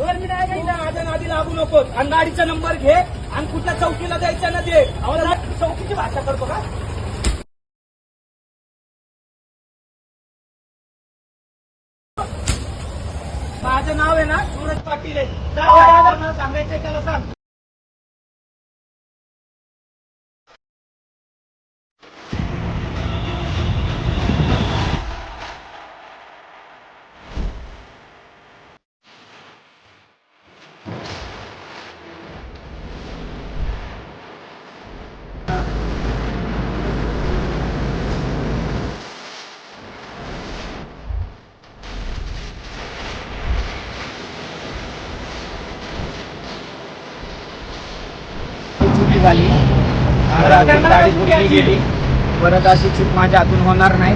आधी लागू नकोस. आणि गाडीचा नंबर घे आणि कुठल्या चौकीला द्यायचा ना दे. चौकीची भाषा करतो का? माझं नाव आहे ना सूरज पाटील आहे. सांगायचं चुकी झाली. अशी गेली परत अशी चूक माझ्या हातून होणार नाही.